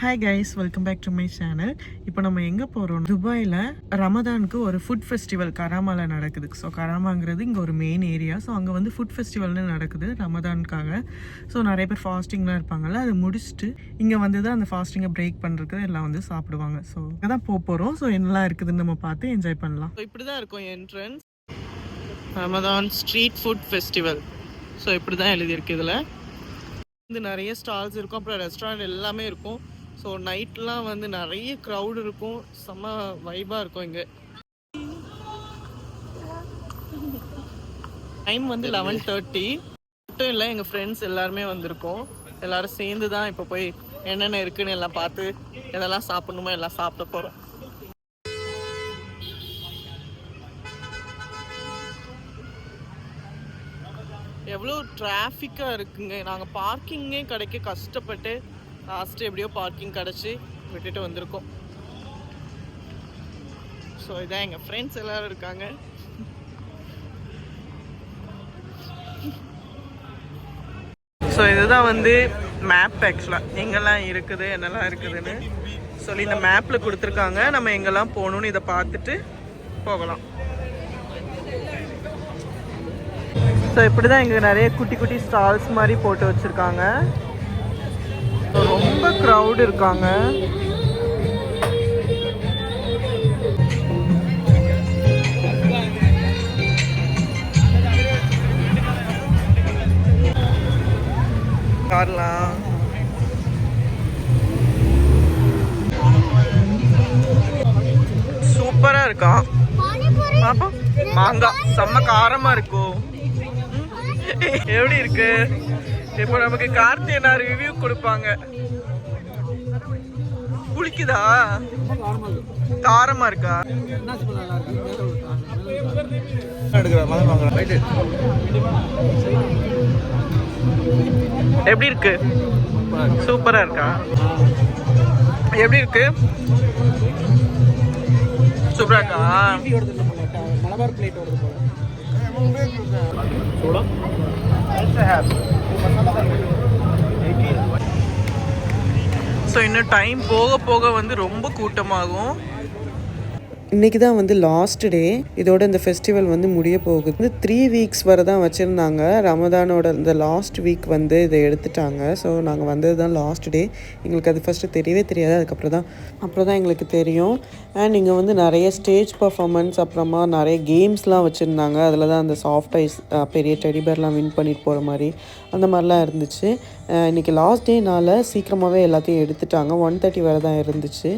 Hi guys welcome back to my channel இப்போ நம்ம எங்கே போகிறோம் துபாயில் ரமதானுக்கு ஒரு ஃபுட் ஃபெஸ்டிவல் கராமாவில் நடக்குது. ஸோ கராமாங்கிறது இங்கே ஒரு மெயின் ஏரியா ஸோ அங்கே வந்து ஃபுட் ஃபெஸ்டிவல்னு நடக்குது ரமதானுக்காக ஸோ நிறைய பேர் ஃபாஸ்டிங்லாம் இருப்பாங்கல்ல அது முடிச்சுட்டு இங்கே வந்து தான் அந்த ஃபாஸ்டிங்கை பிரேக் பண்ணுறதுக்கு எல்லாம் வந்து சாப்பிடுவாங்க. ஸோ இங்கே தான் போக போகிறோம் ஸோ என்னெல்லாம் இருக்குதுன்னு நம்ம பார்த்து என்ஜாய் பண்ணலாம். ஸோ இப்படி தான் இருக்கும் entrance Ramadan street food festival so இப்படி தான் எழுதியிருக்கு இதில். வந்து நிறைய ஸ்டால்ஸ் இருக்கும். அப்புறம் ரெஸ்டாரண்ட் எல்லாமே இருக்கும். ஸோ நைட்லாம் வந்து நிறைய க்ரௌட் இருக்கும். செம்ம வைபாக இருக்கும் இங்கே. டைம் வந்து லெவன் தேர்ட்டி மட்டும் இல்லை எங்கள் ஃப்ரெண்ட்ஸ் எல்லாருமே வந்திருக்கோம். எல்லாரும் சேர்ந்து தான் இப்போ போய் என்னென்ன இருக்குன்னு எல்லாம் பார்த்து எதெல்லாம் சாப்பிடணுமோ எல்லாம் சாப்பிட போகிறோம் எவ்வளோ டிராஃபிக்காக இருக்குங்க. நாங்கள் பார்க்கிங்கே கிடைக்க கஷ்டப்பட்டு லாஸ்ட்டு எப்படியோ பார்க்கிங் கிடச்சி விட்டுட்டு வந்திருக்கோம். ஸோ இதான் எங்கள் ஃப்ரெண்ட்ஸ் எல்லோரும் இருக்காங்க. ஸோ இதுதான் வந்து மேப் ஆக்சுவலாக எங்கெல்லாம் இருக்குது என்னெல்லாம் இருக்குதுன்னு சொல்லி இந்த மேப்பில் கொடுத்துருக்காங்க. நம்ம எங்கெல்லாம் போகணுன்னு இதை பார்த்துட்டு போகலாம். ஸோ இப்படி தான் இங்கே நிறைய குட்டி குட்டி ஸ்டால்ஸ் மாதிரி போட்டு வச்சுருக்காங்க. ரொம்ப க்ரௌட் இருக்காங்க. கார்லாம். சூப்பரா இருக்கான் பாப்பா மாங்காய் செம்ம காரமா இருக்கும். எப்படி இருக்கு? இப்போ நமக்கு கார்த்தியனா ரிவ்யூ கொடுப்பாங்க. குளிக்குதா காரமா இருக்கா? எப்படி இருக்கு? சூப்பரா இருக்கா? எப்படி இருக்கு? சூப்பரா இருக்கா? மலபார் பிளேட் வருது போல. ஸோ இன்னும் டைம் போக போக வந்து ரொம்ப கூட்டமாகும். இன்றைக்கி தான் வந்து லாஸ்ட் டே இதோட இந்த ஃபெஸ்டிவல் வந்து முடிய போகுது. வந்து த்ரீ வீக்ஸ் வரை தான் வச்சுருந்தாங்க. ரமதானோட இந்த லாஸ்ட் வீக் வந்து இதை எடுத்துட்டாங்க. ஸோ நாங்கள் வந்தது தான் லாஸ்ட் டே எங்களுக்கு அது ஃபஸ்ட்டு தெரியவே தெரியாது. அதுக்கப்புறம் தான் அப்புறம் தான் எங்களுக்கு தெரியும். அண்ட் இங்கே வந்து நிறைய ஸ்டேஜ் பர்ஃபாமன்ஸ் அப்புறமா நிறைய கேம்ஸ்லாம் வச்சுருந்தாங்க. அதில் தான் அந்த சாஃப்ட் ஐஸ் பெரிய டெடிபேர்லாம் வின் பண்ணிட்டு போகிற மாதிரி அந்த மாதிரிலாம் இருந்துச்சு. இன்றைக்கி இன்னைக்கு லாஸ்ட் டேனால் சீக்கிரமாகவே எல்லாத்தையும் எடுத்துட்டாங்க. ஒன் தேர்ட்டி வரை தான் இருந்துச்சு.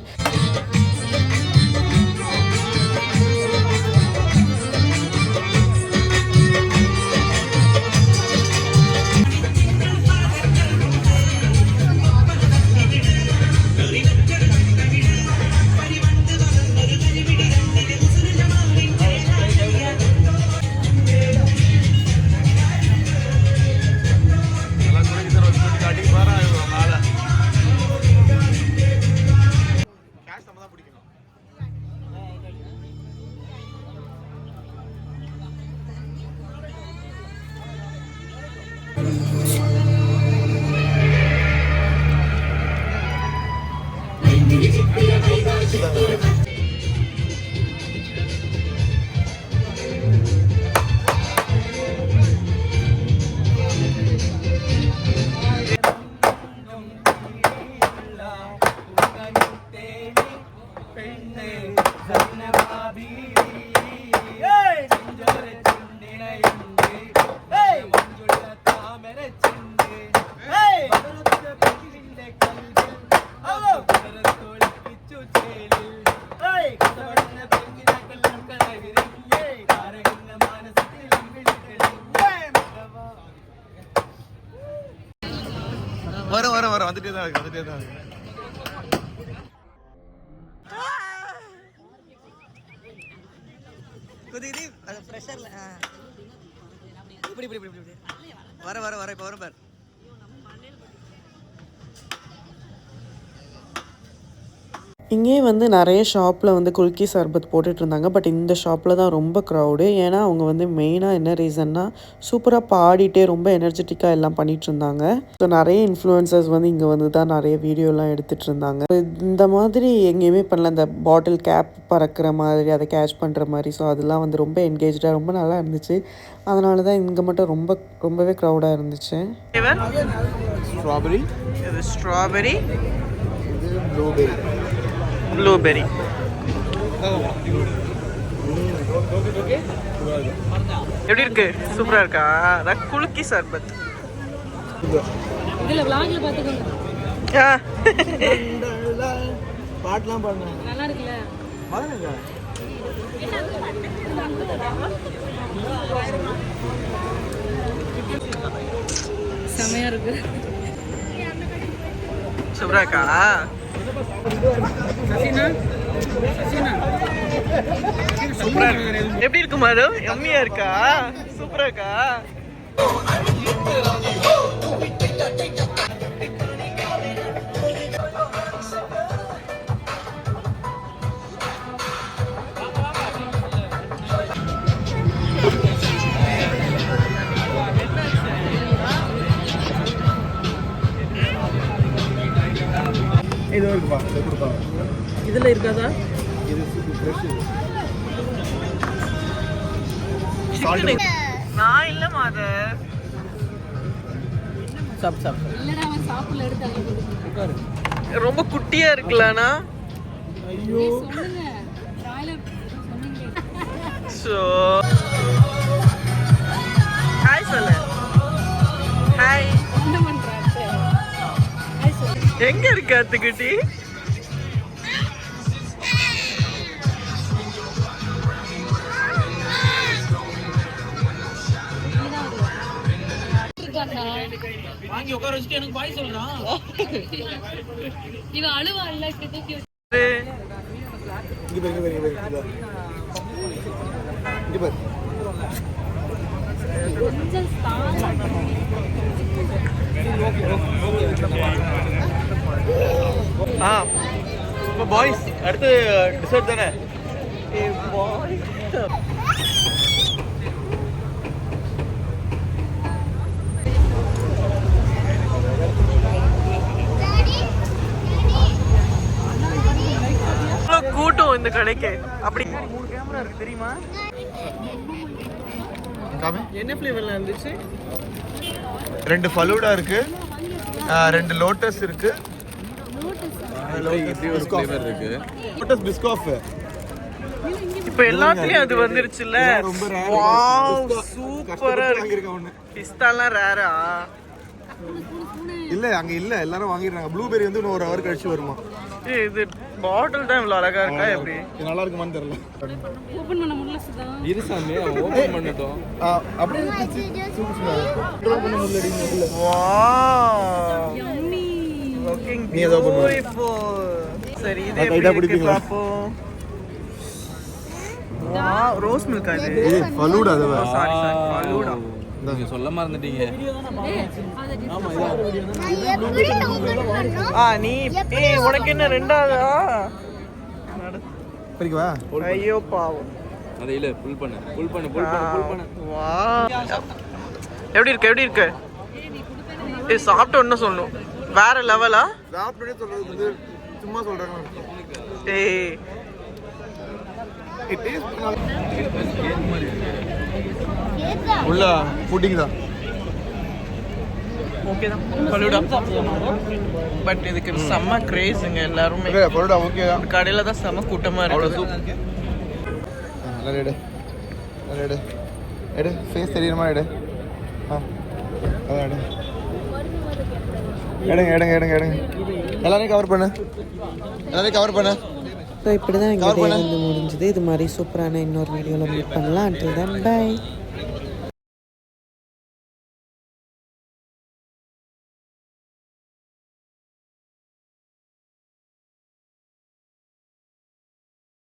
தான் இருக்கு வந்துட்டே தான் இருக்கு. குதிக்குது அது ப்ரெஷரில் இப்படி இப்படி இப்படி இப்படி. வர வர வர இப்போ வரும் பாரு. இங்கேயே வந்து நிறைய ஷாப்பில் வந்து குல்கி சர்பத் போட்டுட்டு இருந்தாங்க பட் இந்த ஷாப்பில் தான் ரொம்ப க்ரௌடு ஏன்னா அவங்க வந்து மெயினாக என்ன ரீசன்னா சூப்பராக பாடிட்டே ரொம்ப எனர்ஜெட்டிக்காக எல்லாம் பண்ணிட்டு இருந்தாங்க ஸோ நிறைய இன்ஃப்ளூயன்சர்ஸ் வந்து இங்கே வந்து தான் நிறைய வீடியோலாம் எடுத்துட்டு இருந்தாங்க இந்த மாதிரி எங்கேயுமே பண்ணல. இந்த பாட்டில் கேப் பறக்கிற மாதிரி அதை கேட்ச் பண்ணுற மாதிரி. ஸோ அதெல்லாம் வந்து ரொம்ப என்கேஜாக ரொம்ப நல்லா இருந்துச்சு. அதனால தான் இங்கே மட்டும் ரொம்ப ரொம்பவே க்ரௌடாக இருந்துச்சு. ஸ்ட்ராபெரி ஸ்ட்ராபெரி ப்ளூபெரி ப்ளூபெரி எப்படி இருக்கு? சூப்பரா இருக்கா? அதான் குலுக்கி சர்பத் இதுல vlogல பாத்துக்கோங்க. ஆ. பாட்டெலாம் பாடுங்க. நல்லா இருக்குல்ல? பாருங்க செமையா இருக்கு. இருக்கா சூப்பரா. எப்படி இருக்கு மாது எம்மியா இருக்கா? சூப்பரா இருக்கா? இது இருக்குப்பா இதை கொடுப்பா. இதுல இருக்காதா? இது ஃப்ரெஷ் நான் இல்ல மாத சாப் சாப் ரொம்ப குட்டியா இருக்குல்லண்ணா ஐயோ ஸோ எங்க இருக்கு அத்துக்குட்டி? வாங்கி உட்கார வச்சுட்டு எனக்கு பாய் சொல்றான் இவன் அழுவா இல்ல தூக்கி வச்சு. இங்கே பாரு இங்கே பாரு இங்கே பாரு இங்கே பாரு. ஆ. இப்போ பாய்ஸ் அடுத்து டிசர்ட் தானே? இவ்வளோ கூட்டம் இந்த கடைக்கு. அப்படி. மூணு கேமரா இருக்கு தெரியுமா? காமி. என்ன ஃப்ளேவர்ல இருந்துச்சு? ரெண்டு ஃபலூடா இருக்கு. ரெண்டு லோட்டஸ் இருக்கு. பிஸ்காஃப் இப்போ எல்லாத்துலயும் அது வந்துருச்சுல்ல. ரொம்ப rare. வாவ். சூப்பரா இருக்கு. பிஸ்தாலாம் ரேரா இல்ல அங்க இல்ல. எல்லாரும் வாங்கிடுறாங்க. ப்ளூபெரி வந்து இன்னும் ஒரு ஹவர் கழிச்சு வருமா? இது பாட்டில் தான் இவ்வளோ அழகா இருக்கா எப்படி? இது நல்லா இருக்குமான்னு தெரியல. ஓபன் பண்ண முடியல சுதா ஆ, அப்படியே இருந்துச்சு. சூப்பர். சூப்பர். control பண்ண முதல்ல. Wow yummy looking. பியூட்டிஃபுல் சரி இது எப்படி இருக்கு? பாப்போம் வாவ் ரோஸ் மில்க் அது இது ஃபலூடா அது சாரி சாரி ஃபலூடா. சொல்ல மறந்துட்டீங்க. ஆ நீ ஏய் உனக்கு என்ன ரெண்டாவதா? நடு. பிடிக்கவா ஐயோ பாவம். அதை இல்ல பண்ணு. ஃபுல் பண்ணு வாவ் எப்படி இருக்கு எப்படி இருக்கு? ஏய் சாப்பிட்ட ஒன்றும் சொல்லணும். வேற லெவலா சாப்பிட்டே சொல்றது வந்து சும்மா சொல்றாங்க ஏய் உள்ள புட்டிங் தான். ஓகே தான். ஃபலூடா பட் இதுக்கு செம்ம கிரேஸுங்க எல்லாருமே. ஓகே தான். கடையில தான் செம்ம கூட்டமா அவ்வளோ இருக்குது நல்லா எடு நல்லா எடு எடு ஃபேஸ் தெரியுற மாதிரி எடு ஆ அதான் எடு எடுங்க எடுங்க எடுங்க எடுங்க. எல்லாரையும் கவர் பண்ணு. எல்லாரையும் கவர் பண்ணு. ஸோ இப்படி தான் எங்கள் பண்ணு. வந்து முடிஞ்சுது. இது மாதிரி சூப்பரான இன்னொரு வீடியோவில் மீட் பண்ணலாம். Until then bye.